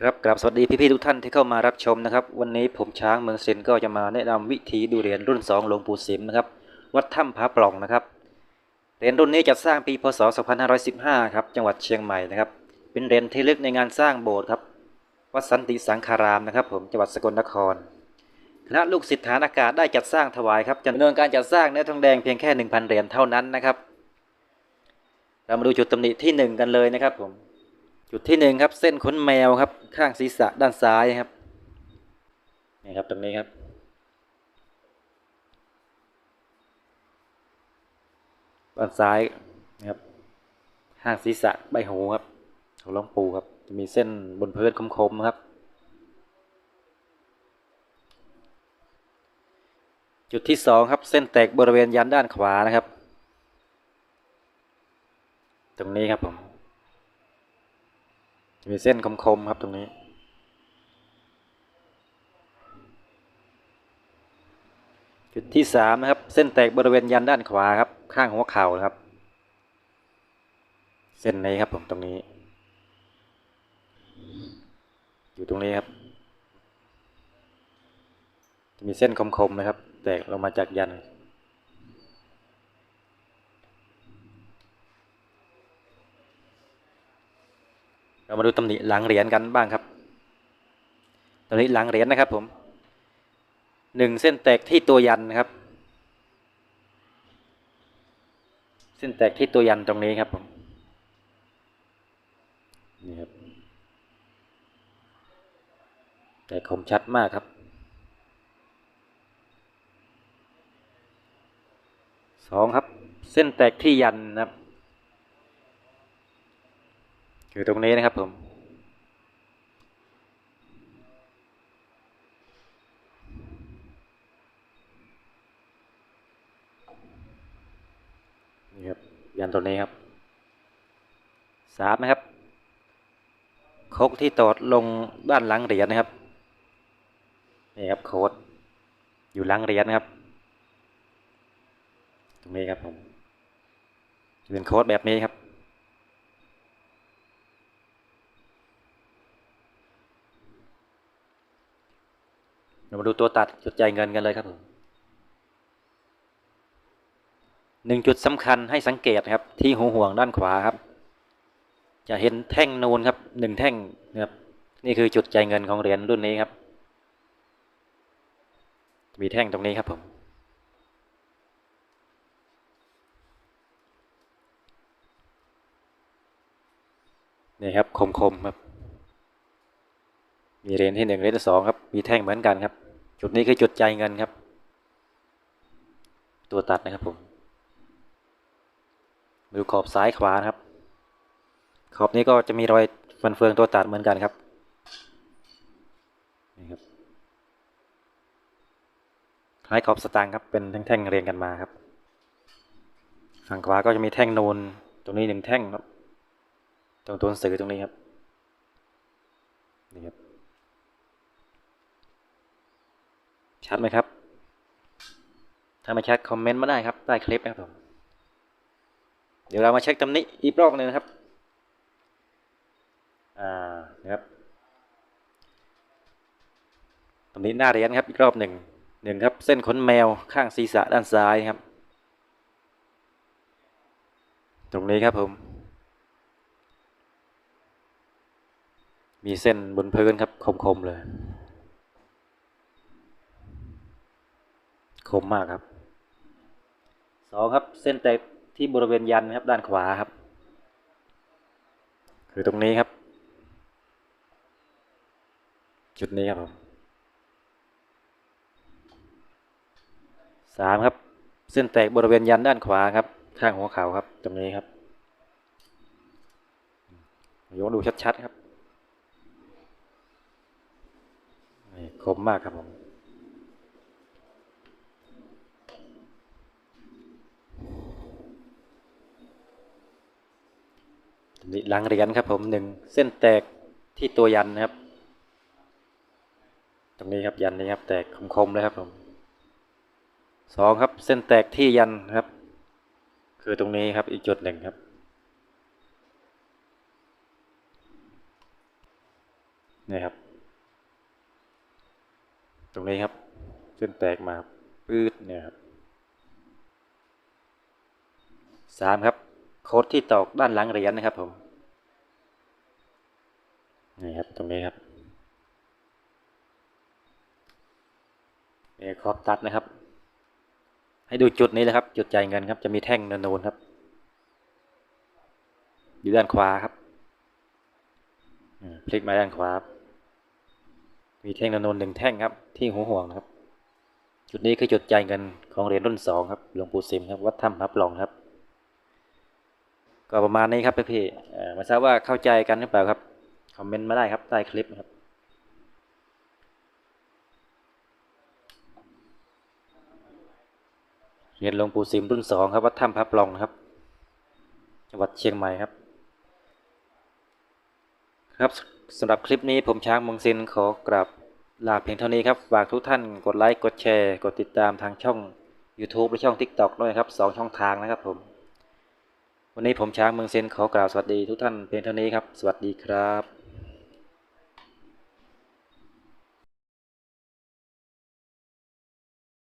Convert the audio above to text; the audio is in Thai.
ครับกราบสวัสดีพี่ๆทุกท่านที่เข้ามารับชมนะครับ วันนี้ผมช้างเมืองเซนก็จะมาแนะนำวิธีดูเหรียญรุ่น 2 หลวงปู่สิมนะครับ วัดถ้ำผาปล่องนะครับ เหรียญรุ่นนี้จัดสร้างปีพศ 2515 ครับ จังหวัดเชียงใหม่นะครับ เป็นเหรียญที่ลึกในงานสร้างโบสถ์ครับ วัดสันติสังคารามนะครับ ผมจังหวัดสกลนครคณะลูกศิษย์ฐานอากาศได้จัดสร้างถวายครับจำนวนการจัดสร้างเนื้อทองแดงเพียงแค่ 1,000 เหรียญเท่านั้นนะครับ เรามาดูจุดตำหนิที่ 1 กันเลยนะครับผม จุดที่หนึ่งครับ เส้นขนแมวครับ ข้างศีรษะด้านซ้ายครับนี่ครับตรงนี้ครับ ด้านซ้ายนะครับข้างศีรษะใบหูครับของหลวงปูครับ จะมีเส้นบนพื้นคมๆนะครับ จุดที่สองครับ เส้นแตกบริเวณยันด้านขวานะครับ ตรงนี้ครับผม จะมีเส้นคมๆครับตรงนี้ จุดที่สามนะครับ เส้นแตกบริเวณยันด้านขวาครับ ข้างหัวเข่านะครับ เส้นนี้ครับผมตรงนี้ อยู่ตรงนี้ครับ จะมีเส้นคมๆนะครับ แตกลงมาจากยัน เรามาดูตำหนิหลังเหรียญกันบ้างครับตำหนิหลังเหรียญนะครับผมหนึ่งเส้นแตกที่ตัวยันนะครับ เส้นแตกที่ตัวยันตรงนี้ครับผมนี่ครับแต่คมชัดมากครับสองครับ เส้นแตกที่ยันนะครับ อยู่ตรงนี้นะครับผม นี่ครับ ยันตัวนี้ครับสามนะครับโคกที่ตอดลงด้านหลังเหรียญนะครับ นี่ครับโค้ดอยู่หลังเหรียญนะครับ ตรงนี้ครับผมเป็นโค้ดแบบนี้ครับ เรามาดูตัวตัดจุดจ่ายเงินกันเลยครับผมหนึ่งจุดสำคัญให้สังเกตครับ ที่หูห่วงด้านขวาครับ จะเห็นแท่งนูนครับหนึ่งแท่งนะครับนี่คือจุดจ่ายเงินของเหรียญรุ่นนี้ครับ มีแท่งตรงนี้ครับผมนี่ครับคมๆครับ มีเหรียญที่หนึ่งเหรียญที่สองครับ มีแท่งเหมือนกันครับ จุดนี้คือจุดจ่ายเงินครับ ตัวตัดนะครับผมมาดูขอบซ้ายขวานะครับ ขอบนี้ก็จะมีรอยฟันเฟืองตัวตัดเหมือนกันครับนี่ครับคล้ายขอบสตางค์ครับเป็นแท่งๆเรียงกันมาครับ ฝั่งขวาก็จะมีแท่งนูนตรงนี้หนึ่งแท่งครับ ตรงตัวหนังสือตรงนี้ครับนี่ครับ ชัดไหมครับ ถ้าไม่ชัดคอมเมนต์มาได้ครับใต้คลิปนะครับผม เดี๋ยวเรามาเช็คตำหนิอีกรอบหนึ่งนะครับ อ่า นะครับตำหนิหน้าเรียญครับอีกรอบหนึ่งหนึ่งครับ เส้นขนแมวข้างศีรษะด้านซ้ายครับ ตรงนี้ครับผม มีเส้นบนพื้นครับคมๆเลย คมมากครับสองครับเส้นแตกที่บริเวณยันครับด้านขวาครับ คือตรงนี้ครับ จุดนี้ครับผมสามครับ เส้นแตกบริเวณยันด้านขวาครับ ข้างหัวเข่าครับ ตรงนี้ครับยกดูชัดๆครับคมมากครับผม หลังเหรียญครับ ผมหนึ่งเส้นแตกที่ตัวยันนะครับ ตรงนี้ครับยันนี้ครับ แตกคมๆเลยครับผมสองครับ เส้นแตกที่ยันครับ คือตรงนี้ครับอีกจุดหนึ่งครับนี่ครับ ตรงนี้ครับ เส้นแตกมาครับปืดเนี่ยครับสามครับ โคดที่ตอกด้านหลังเหรียญนะครับผม นี่ครับตรงนี้ครับเนี่ขอบตัดนะครับ ให้ดูจุดนี้เลยครับ จุดจ่ายเงินครับ จะมีแท่งนูนๆครับ อยู่ด้านขวาครับพลิกมาด้านขวาครับมีแท่งนูนๆหนึ่งแท่งครับ ที่หัวห่วงนะครับ จุดนี้คือจุดจ่ายเงินของเหรียญรุ่นสองครับหลวงปู่สิมครับวัดถ้ำพระปลองครับ ก็ประมาณนี้ครับพี่ๆเอ่อไม่ทราบว่าเข้าใจกันหรือเปล่าครับ อมเมนต์มาได้ครับใต้คลิปนะครับเรียญหลวงปู่สิมรุ่นสองครับ วัดถ้ำพระปลองนะครับจังหวัดเชียงใหม่ครับ ครับสำหรับคลิปนี้ผมช้างเมงซินขอกราบลาเพียงเท่านี้ครับฝากทุกท่านกดไลค์ กดแชร์ กดติดตามทางช่อง YouTube และช่อง TikTok ด้วยครับสองช่องทางนะครับผม วันนี้ผมช้างเมืองเซนขอกล่าวสวัสดีทุกท่านเพียงเท่านี้ครับ สวัสดีครับ